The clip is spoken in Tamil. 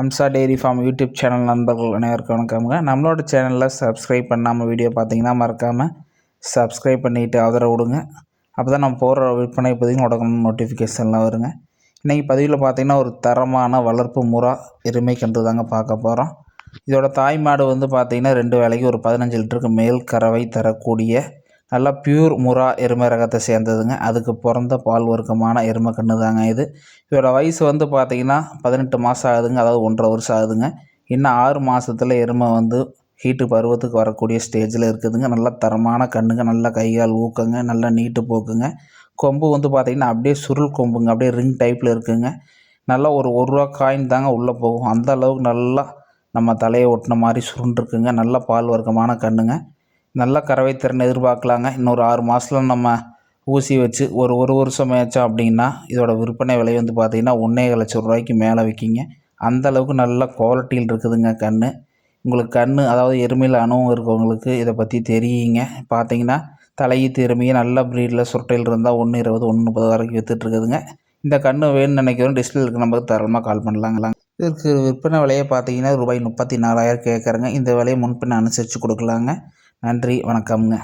Amsa dairy farm YouTube channel நண்பர்கள் அனைவருக்கும் வணக்கம்ங்க. நம்மளோட சேனலில் சப்ஸ்கிரைப் பண்ணாமல் வீடியோ பார்த்தீங்கன்னா மறக்காமல் சப்ஸ்கிரைப் பண்ணிவிட்டு ஆதரவு விடுங்க. அப்போ தான் நம்ம போகிற விற்பனை பதிவு உடனே நோட்டிஃபிகேஷன்லாம் வருங்க. இன்றைக்கி பதிவில் பார்த்தீங்கன்னா ஒரு தரமான வளர்ப்பு முறா எருமை கன்று தாங்க பார்க்க போகிறோம் இதோட தாய் மாடு வந்து பார்த்திங்கன்னா ரெண்டு வேலைக்கு ஒரு பதினஞ்சு லிட்டருக்கு மேல் கறவை தரக்கூடிய நல்லா பியூர் முறா எருமை ரகத்தை சேர்ந்ததுங்க. அதுக்கு பிறந்த பால் வர்க்கமான எருமை கன்று தாங்க இது. இதோட வயசு வந்து பார்த்திங்கன்னா பதினெட்டு மாதம் ஆகுதுங்க. அதாவது ஒன்றரை வருஷம் ஆகுதுங்க. இன்னும் ஆறு மாதத்தில் எருமை வந்து ஹீட்டு பருவத்துக்கு வரக்கூடிய ஸ்டேஜில் இருக்குதுங்க. நல்ல தரமான கண்ணுங்க நல்ல கைகால் ஊக்கங்க. நல்ல நீட்டு போக்குங்க. கொம்பு வந்து பார்த்திங்கன்னா அப்படியே சுருள் கொம்புங்க. அப்படியே ரிங் டைப்பில் இருக்குங்க. நல்லா ஒரு ஒரு ரூபா காயின் தாங்க உள்ளே போகும். அந்த அளவுக்கு நல்லா நம்ம தலையை ஒட்டின மாதிரி சுருண்டுருக்குங்க. நல்ல பால் வர்க்கமான கண்ணுங்க நல்ல கறவை திறன் எதிர்பார்க்கலாங்க. இன்னொரு ஆறு மாதத்துல நம்ம ஊசி வச்சு ஒரு ஒரு வருஷம் மேய்ச்சோம் அப்படின்னா இதோட விற்பனை விலை வந்து பார்த்திங்கன்னா ஒன்றே லட்சம் ரூபாய்க்கு மேலே விற்கிங்க அந்த அளவுக்கு நல்ல குவாலிட்டியில் இருக்குதுங்க கண் உங்களுக்கு கண் அதாவது எருமையில் அனுபவம் இருக்கவங்களுக்கு இதை பற்றி தெரியுங்க. பார்த்தீங்கன்னா தலையீத்து எருமையை நல்ல ப்ரீடில் சுரட்டையில் இருந்தால் ஒன்று இருபது ஒன்று முப்பது வரைக்கும் விற்றுட்ருக்குதுங்க இந்த கன்று வேணும்னு நினைக்கிறோம் டிஸ்பிளே இருக்க நம்பருக்கு தரமாக கால் பண்ணலாங்களா இதற்கு விற்பனை விலையை பார்த்தீங்கன்னா ரூபாய் முப்பத்தி நாலாயிரம் கேட்குறேங்க இந்த விலையை முன்பின் அனுசரித்து கொடுக்கலாங்க. நன்றி வணக்கம்ங்க.